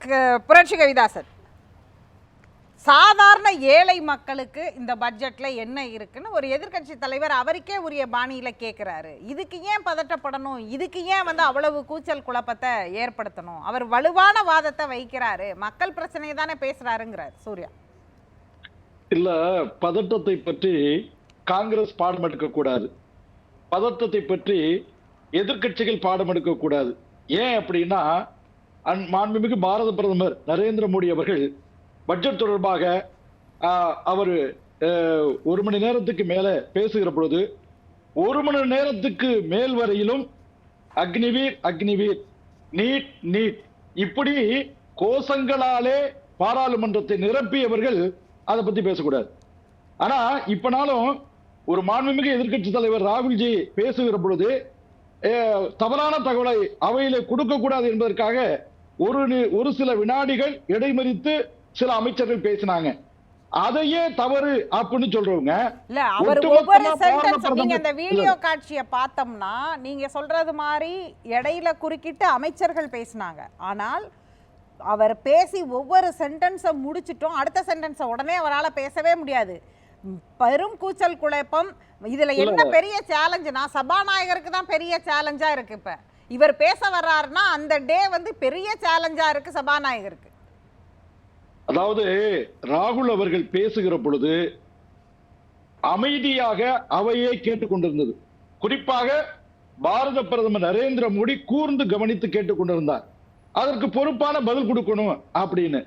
க- புரட்சி கவிதாசன். சாதாரண ஏழை மக்களுக்கு இந்த பட்ஜெட்டில் என்ன இருக்குன்னு ஒரு எதிர்க்கட்சி தலைவர் அவருக்கே உரிய பாணியில் கேட்குறாரு இதுக்கு ஏன் பதட்டப்படணும்? இதுக்கு ஏன் வந்து அவ்வளவு கூச்சல் குழப்பத்தை ஏற்படுத்தணும்? அவர் வலுவான வாதத்தை வைக்கிறாரு மக்கள் பிரச்சனையை தானே பேசுகிறாருங்கிறார் சூர்யா. இல்லை பதட்டத்தை பற்றி காங்கிரஸ் பாடம் எடுக்கக்கூடாது பதட்டத்தை பற்றி எதிர்க்கட்சிகள் பாடம் எடுக்கக்கூடாது ஏன் அப்படின்னா மாண்புமிகு பாரத பிரதமர் நரேந்திர மோடி அவர்கள் பட்ஜெட் தொடர்பாக அவர் ஒரு மணி நேரத்துக்கு மேலே பேசுகிற பொழுது ஒரு மணி நேரத்துக்கு மேல் வரையிலும் அக்னிவீர் அக்னிவீர் நீட் நீட் இப்படி கோஷங்களாலே பாராளுமன்றத்தை நிரப்பியவர்கள் அதை பத்தி பேசக்கூடாது. ஆனா இப்பனாலும் ஒரு மாண்புமிகு எதிர்க்கட்சி தலைவர் ராகுல்ஜி பேசுகிற பொழுது தவறான தகவலை அவையில கொடுக்க கூடாது என்பதற்காக ஒரு ஒரு சில வினாடிகள் இடைமறித்து சில அமைச்சர்கள் பேசினாங்க. அதையே தவறு அப்படின்னு சொல்றவங்க இல்ல அவர் ஒவ்வொரு சென்டென்ஸ் நீங்க அந்த வீடியோ காட்சியை பார்த்தோம்னா நீங்க சொல்றது மாதிரி இடையில குறுக்கிட்டு அமைச்சர்கள் பேசினாங்க. ஆனால் அவர் பேசி ஒவ்வொரு சென்டென்ஸை முடிச்சிட்டோம். அடுத்த சென்டென்ஸை உடனே அவரால் பேசவே முடியாது. பெரும் கூச்சல் குழப்பம். இதுல என்ன பெரிய சேலஞ்சுனா சபாநாயகருக்கு தான் பெரிய சேலஞ்சா இருக்கு இப்ப. இவர் பேச வர்றாருன்னா அந்த டே வந்து பெரிய சேலஞ்சா இருக்கு சபாநாயகருக்கு. அதாவது ராகுல் அவர்கள் பேசுகிற பொழுது அமைதியாக அவையே கேட்டுக்கொண்டிருந்தது. குறிப்பாக பாரத பிரதமர் நரேந்திர மோடி கூர்ந்து கவனித்து கேட்டுக்கொண்டிருந்தார். அதற்கு பொறுப்பான பதில் கொடுக்கணும் அப்படின்னு.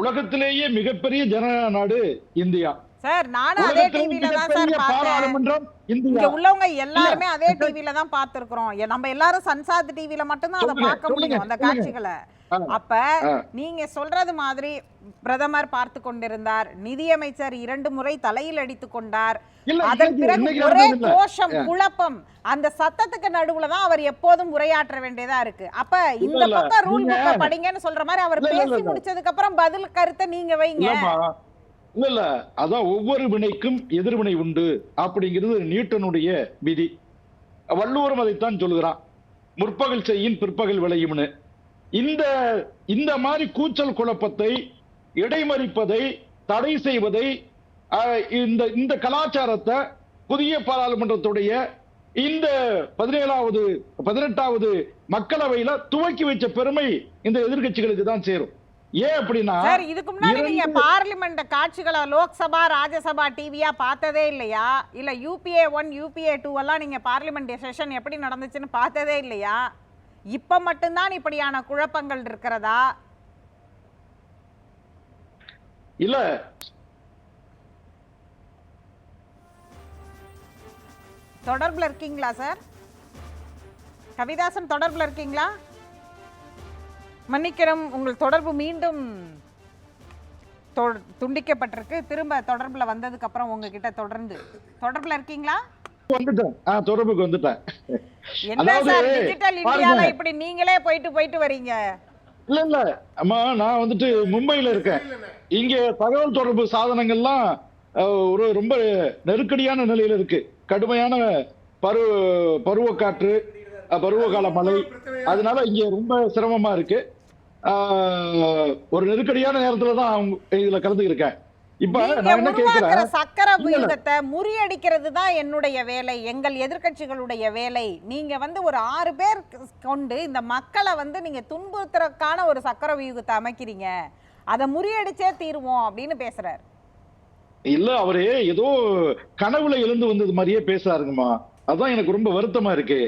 உலகத்திலேயே மிகப்பெரிய ஜனநாயக நாடு இந்தியா. சார் நானும் அதே டிவில தான் சார் பார்த்தேன் இங்க உள்ளவங்க எல்லாருமே அதே டிவில தான் பார்த்திருக்கிறோம் நம்ம எல்லாரும் சன்சாத் டிவில மட்டும்தான் அதை சொல்லுங்க, பார்க்க முடியும் அந்த. காட்சிகளை அப்ப. நீங்க சொல்றது மாதிரி பிரதமர் பார்த்து கொண்டிருந்தார் நிதியமைச்சர் இரண்டு முறை தலையில் அடித்துக் கொண்டார் அதன் பிறகு ஒரே. கோஷம். குழப்பம் அந்த சத்தத்துக்கு நடுவுல தான் அவர் எப்போதும் உரையாற்ற வேண்டியதா இருக்கு அப்ப இந்த. பக்கம் ரூல் புக்க படிங்கன்னு சொல்ற மாதிரி அவர் பேசி. முடிச்சதுக்கு அப்புறம் பதில் கருத்தை நீங்க வைங்க இல்ல இல்ல அதான் ஒவ்வொரு வினைக்கும் எதிர்வினை உண்டு அப்படிங்கிறது நியூட்டனுடைய விதி. வள்ளுவரும் அதைத்தான் சொல்கிறான் முற்பகல் செய்யின் பிற்பகல் விளையும்னு. இந்த இந்த மாதிரி கூச்சல் குழப்பத்தை இடைமறிப்பதை தடை செய்வதை இந்த இந்த கலாச்சாரத்தை புதிய பாராளுமன்றத்துடைய இந்த பதினேழாவது பதினெட்டாவது மக்களவையில துவக்கி வைச்ச பெருமை இந்த எதிர்க்கட்சிகளுக்கு தான் சேரும். ஏன் அப்படின்னா சார் இதுக்கு முன்னாடி நீங்க பார்லிமெண்ட் காட்சிகளை லோக்சபா ராஜ்யசபா டிவியா பார்த்ததே இல்லையா? இல்ல யூபிஏ ஒன் யூபிஏ டூ எல்லாம் நீங்க பார்லிமெண்ட் செஷன் எப்படி நடந்துச்சுன்னு பார்த்ததே இல்லையா? இப்ப மட்டும்தான் இப்படியான குழப்பங்கள் இருக்கிறதா? இல்ல. தொடர்புல இருக்கீங்களா சார்? கவிதாசன் தொடர்புல இருக்கீங்களா? மன்னிக்கிறோம் உங்கள் தொடர்பு மீண்டும் துண்டிக்கப்பட்டிருக்கு. திரும்ப தொடர்புல வந்ததுக்கு அப்புறம் உங்ககிட்ட தொடர்ந்து. தொடர்புல இருக்கீங்களா? தொடர்புக்கு வந்துட்டேன். என்ன சார் டிஜிட்டல் இந்தியால. இப்படி நீங்களே போயிட்டு போயிட்டு வரீங்க? இல்ல இல்ல. அம்மா நான் வந்துட்டு மும்பையில இருக்கேன். இங்க தகவல் தொடர்பு சாதனங்கள்லாம் ஒரு ரொம்ப நெருக்கடியான நிலையில இருக்கு. கடுமையான பருவ பருவக்காற்று பருவகால மழை. அதனால இங்க ரொம்ப சிரமமா இருக்கு. ஒரு நெருக்கடியான நேரத்துல தான் அவங்க இதுல கேக்குறேன்? சக்கர. விகிதத்தை முறியடிக்கிறது தான் என்னுடைய வேலை எங்கள் எதிர்க்கட்சிகளுடைய வேலை. நீங்க வந்து ஒரு ஆறு பேர் கொண்டு இந்த மக்களை வந்து நீங்க துன்புறுத்துறதுக்கான ஒரு சக்கர வியூகத்தை அமைக்கிறீங்க. அதை முறியடிச்சே தீருவோம் அப்படின்னு பேசுறாரு. இல்ல அவரு ஏதோ கனவுல எழுந்து வந்தது மாதிரியே பேசுறாருங்கம்மா. அதான் எனக்கு ரொம்ப வருத்தமா இருக்கு.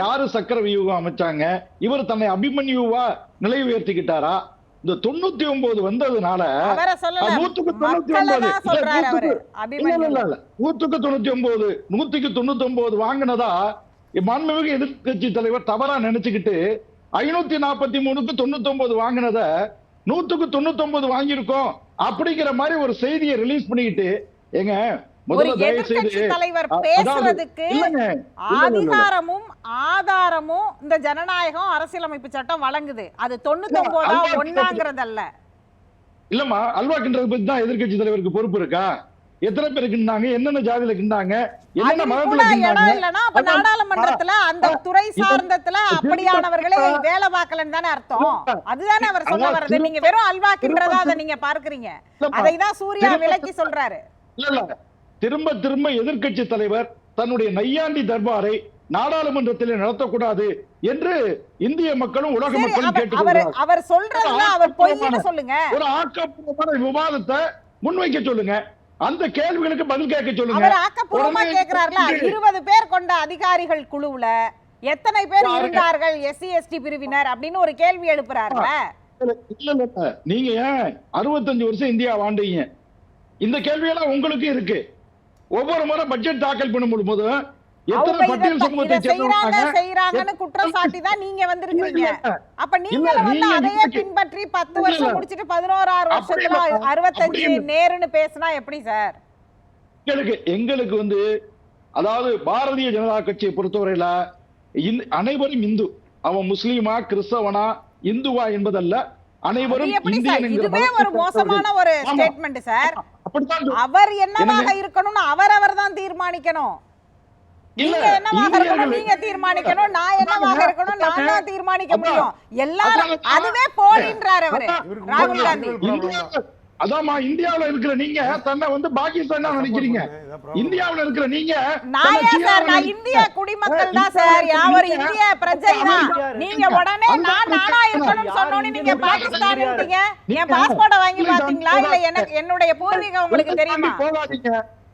யாரு சக்கர வியூகம் அமைச்சாங்க? இவர் தன்னை அபிமன்யுவா நிலை உயர்த்திக்கிட்டாரா இந்த தொண்ணூத்தி ஒன்பது வந்ததுனால நூத்துக்கு தொண்ணூத்தி ஒன்பது. நூத்துக்கு தொண்ணூத்தி ஒன்பது நூத்துக்கு தொண்ணூத்தி ஒன்பது வாங்கினதா மாண்புமிகு எதிர்க்கட்சி தலைவர் தவறா நினைச்சுக்கிட்டு ஐநூத்தி நாற்பத்தி மூணுக்கு தொண்ணூத்தி ஒன்பது வாங்கினத நூத்துக்கு தொண்ணூத்தி ஒன்பது வாங்கியிருக்கோம் அப்படிங்கிற மாதிரி ஒரு செய்தியை ரிலீஸ் பண்ணிக்கிட்டு ஏங்க ஒரு செய்து தலைவர் பேசுறதுக்கு. அதிகாரமும் ஆதாரமும் இந்த ஜனநாயகம் அரசியலமைப்பு சட்டம் வழங்குது. அது தொண்ணூத்தி ஒன்பதா அல்வா ஒன்னாங்கிறதல்ல இல்லம்மா அல்வா கிண்டதை பத்தி தான் எதிர்க்கட்சி தலைவருக்கு பொறுப்பு இருக்கா? எத்தனை பேர் கிண்டாங்க? என்னென்ன ஜாதியில கிண்டாங்க? என்னென்ன மதத்துல கிண்டாங்க? அப்ப நாடாளுமன்றத்துல அந்த துறை சார்ந்தத்துல அப்படியானவர்களே வேலை பார்க்கலன்னு தானே அர்த்தம். அதுதானே அவர் சொல்ல வர்றது. நீங்க வெறும் அல்வாக்கின்றதா திரும்ப- அதை நீங்க பார்க்கறீங்க. அதை தான் சூர்யா விலக்கி சொல்றாரு. இல்ல இல்ல திரும்ப திரும்ப எதிர்க்கட்சி தலைவர் தன்னுடைய நையாண்டி தர்பாரை நாடாளுமன்றத்தில் நடத்தக்கூடாது என்று இந்திய மக்களும் உலக மக்களும் அவர் அவர் கேட்டுக்கொள்கிறார் அவர் சொல்றதுல அவர் பொய்ன்னு சொல்லுங்க? ஒரு ஆக்கப்பூர்வமான விவாதத்தை முன்வைக்க சொல்லுங்க. அந்த கேள்விகளுக்கு பதில் கேட்க சொல்லுங்க. அவர் ஆக்கப்பூர்வமா கேக்குறாருல வந்து- இருபது பேர் கொண்ட அதிகாரிகள் குழுவுல எத்தனை பேர்? இருந்தார்கள்? எஸ்சி எஸ்டி பிரிவினர் அப்படின்னு ஒரு கேள்வி எழுப்புறாருல? இல்ல. நீங்க ஏன் அறுபத்தஞ்சு வருஷம் இந்தியா வாண்டீங்க இந்த கேள்வியெல்லாம் உங்களுக்கு இருக்கு. ஒவ்வொரு முறை பட்ஜெட் தாக்கல் பண்ணும் போது எத்தனை பட்டியல் சமூகத்தை சேர்ந்தவங்க செய்யறாங்கன்னு குற்றம் சாட்டி தான் நீங்க வந்திருக்கீங்க அப்ப இல்ல, வந்து நீங்க அதையே பின்பற்றி பத்து இல்ல, வருஷம் இல்ல. முடிச்சிட்டு பதினோராறு அப்படி வருஷத்துல இல்ல, அறுபத்தஞ்சு அப்படி இல்ல. நேருன்னு பேசினா எப்படி சார் எங்களுக்கு எங்களுக்கு வந்து அதாவது பாரதிய ஜனதா கட்சியை பொறுத்தவரையில அனைவரும் இந்து அவன் முஸ்லீமா கிறிஸ்தவனா இந்துவா என்பதல்ல அனைவரும் இதுவே ஒரு மோசமான. ஒரு. ஸ்டேட்மெண்ட் சார் அவர் என்னவாக? இருக்கணும்னு அவர் அவர் தான் தீர்மானிக்கணும் நீங்க என்னவாக இருக்கணும் நீங்க தீர்மானிக்கணும் நான் என்னவாக இருக்கணும் நான் தான். தீர்மானிக்க. முடியும் எல்லாரும். அதுவே போலின்றாரு அவரு ராகுல் காந்தி இவருக்கு இந்தியாவுல- அதாம்மா இந்தியாவுல இருக்கிற நீங்க தன்னை வந்து பாகிஸ்தான் நினைக்கிறீங்க. இந்தியாவுல இருக்கிற நீங்க நான் சார். இந்திய குடிமக்கள் தான் சார். அவர் இந்திய பிரஜை தான் நீங்க உடனே நான் நானா பிரச்சனை இருக்கணும்னு சொன்னோன்னு நீங்க பாகிஸ்தான்ட்டீங்க நீங்க- என் பாஸ்போர்ட்ட வாங்கி பாத்தீங்களா இல்ல. எனக்கு என்னுடைய பூர்வீகம் உங்களுக்கு தெரியுமா? போகாதீங்க.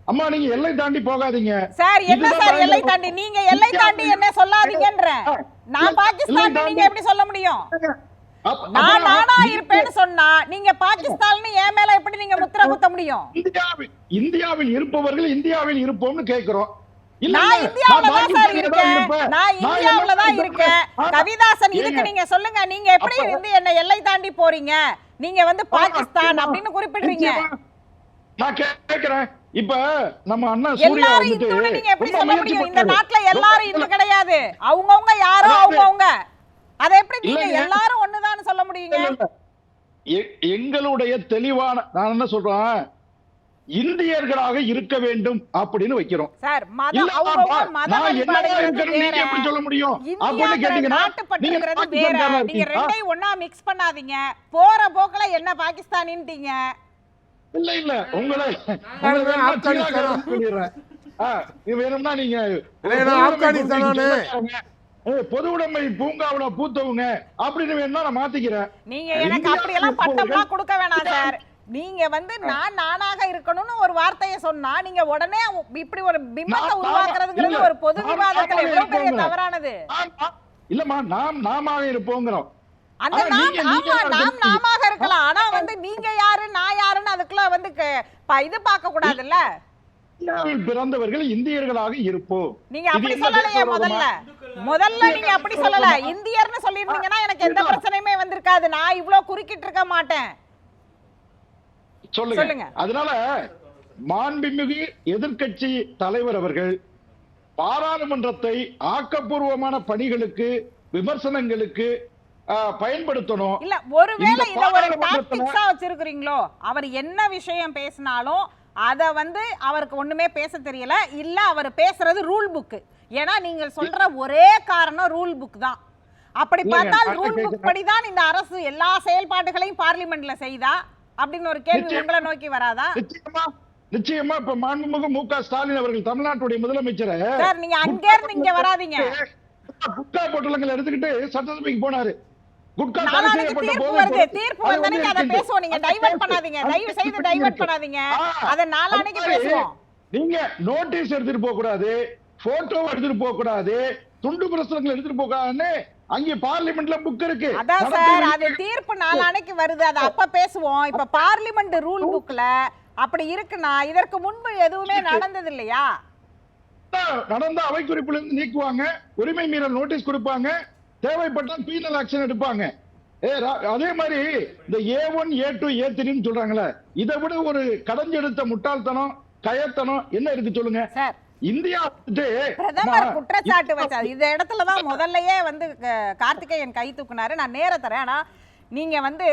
அம்மா நீங்க எல்லை தாண்டி போகாதீங்க. சார் என்ன சார் எல்லை. தாண்டி? நீங்க எல்லை தாண்டி என்ன சொல்லாதீங்கன்ற. நான் பாகிஸ்தான் நீங்க எப்படி சொல்ல முடியும்? நான் நானா இருப்பேன்னு சொன்னா நீங்க பாகிஸ்தான்னு என் மேல எப்படி நீங்க முத்திர குத்த முடியும்? இந்தியாவில் இந்தியாவில் இருப்பவர்கள் இந்தியாவில் இருப்போம்னு கேக்குறோம் இல்ல, நான் இல்ல, இந்தியாவுல தான் சார் பாகிஸ்தான்ல இருக்கேன். இருப்பேன். நான் இந்தியாவுல என்ன தான் இருக்கேன். ஆமா. கவிதாசன் இதுக்கு ஏங்க, நீங்க சொல்லுங்க. நீங்க எப்படி அப்ப- இருந்து என்ன எல்லை தாண்டி போறீங்க? நீங்க வந்து பாகிஸ்தான் நிச்சயமா, அப்படின்னு குறிப்பிடுறீங்க. நான் கேக்குறேன் இப்ப நம்ம அண்ணா சூர்யா எல்லாரும் வந்துட்டு இந்துன்னு நீங்க எப்படி சொல்ல முடியும்? இந்த. நாட்டுல எல்லாரும் இந்து கிடையாது. அவங்கவங்க யாரோ அவங்கவங்க. அதை எப்படி நீங்க. எல்லாரும் ஒண்ணுதான்னு சொல்ல முடியுங்க? எங்களுடைய தெளிவான நான் என்ன சொல்றேன்? இந்தியர்களாக இருக்க வேண்டும் அப்படின்னு வைக்கிறோம். எப்படி சொல்ல முடியும்? நீங்க? ரெண்டையும் ஒண்ணா மிக்ஸ் பண்ணாதீங்க. போற போக்குல என்ன பாகிஸ்தானின்ட்டீங்க? இல்ல இல்ல. உங்களை வேணும்னா நீங்க ஆப்கானிஸ்தான் பொது உடைமை பூங்காவுல பூத்தவங்க அப்படின்னு வேணும்னா நான் மாத்திக்கிறேன். நீங்க எனக்கு அப்படியெல்லாம் இருப்பவர்கள் பட்டம்லாம் கொடுக்க வேணாம் சார். நீங்க வந்து நான் நானாக இருக்கணும்னு ஒரு வார்த்தையை சொன்னா நீங்க உடனே இப்படி ஒரு பிம்பத்தை உருவாக்குறதுங்கிறது ஒரு பொது விவாதத்துல எவ்வளவு பெரிய. தவறானது? இல்லம்மா நாம் நாம இருப்போங்கிறோம். அந்த நாம் ஆமா நாம் நாமாக இருக்கலாம். ஆனா வந்து நீங்க யாரு நான் யாருன்னு அதுக்குள்ள வந்து இது பார்க்க கூடாதுல்ல? பிறந்தவர்கள் இந்தியர்களாக இருப்போம். நீங்க அப்படி சொல்லலையே? முதல்ல. முதல்ல நீங்க அப்படி சொல்லல. இந்தியர்னு சொல்லியிருந்தீங்கன்னா எனக்கு எந்த. பிரச்சனையுமே வந்திருக்காது. நான் இவ்ளோ குறுக்கிட்டு இருக்க மாட்டேன். சொல்லுங்க. அதனால மாண்புமிகு எதிர்க்கட்சி தலைவர் அவர்கள் பாராளுமன்றத்தை ஆக்கப்பூர்வமான பணிகளுக்கு விமர்சனங்களுக்கு பயன்படுத்தணும். இல்ல ஒருவேளை இத ஒரு டாக்டிக்ஸா வச்சிருக்கீங்களோ அவர் என்ன விஷயம் பேசினாலும் அத வந்து அவருக்கு ஒண்ணுமே பேச தெரியல. இல்ல அவர் பேசுறது ரூல் புக் ஏன்னா நீங்க சொல்ற ஒரே காரணம் ரூல் புக் தான் அப்படி பார்த்தால் ரூல் புக். படிதான் இந்த அரசு எல்லா செயல்பாடுகளையும் பார்லிமெண்ட்ல செய்தா அப்படின்னு ஒரு கேள்வி. உங்களை நோக்கி வராதா நிச்சயமா இப்ப மாண்புமிகு மு க ஸ்டாலின் அவர்கள் தமிழ்நாட்டுடைய முதலமைச்சரை சார் நீங்க அங்கே இருந்து இங்க வராதீங்க குட்கா பொட்டலங்களை எடுத்துக்கிட்டு சட்டசபைக்கு போனாரு குட்கா தடை செய்யப்பட்ட பொருள் தீர்ப்பு அது வந்தனைக்கு வந்து அதை. பேசுவோம் நீங்க டைவர்ட். பண்ணாதீங்க தயவு செய்து. டைவர்ட் பண்ணாதீங்க அதை நாளானைக்கு பேசுவோம் நீங்க நோட்டீஸ் எடுத்துட்டு போக கூடாது போட்டோ எடுத்துட்டு போக கூடாது துண்டு பிரசுரங்கள் எடுத்துட்டு போக கூடாதுன்னு அங்க பார்லிமெண்ட்ல புக் இருக்கு. அதான் சார் அது தீர்ப்பு நாளானைக்கு வருது. அது அப்ப பேசுவோம். இப்ப பார்லிமெண்ட் ரூல் புக்ல அப்படி இருக்குன்னா இதற்கு முன்பு எதுவுமே நடந்தது இல்லையா நடந்த அவை குறிப்புல இருந்து நீக்குவாங்க. உரிமை மீறல் நோட்டீஸ் கொடுப்பாங்க. தேவைப்பட்டால் பீனல் ஆக்ஷன் எடுப்பாங்க. அதே மாதிரி இந்த ஏ ஒன் ஏ டூ ஏ த்ரீன்னு சொல்றாங்களே இதை விட ஒரு கடைஞ்செடுத்த முட்டாள்தனம் கயத்தனம் என்ன இருக்கு சொல்லுங்க? சார் இந்தியா பிரதமர் குற்றச்சாட்டு வச்சார். இந்த இடத்துல தான் முதல்லயே வந்து கார்த்திகேயன் கை தூக்குனாரு. நான் நேர தரேன். ஆனா நீங்க வந்து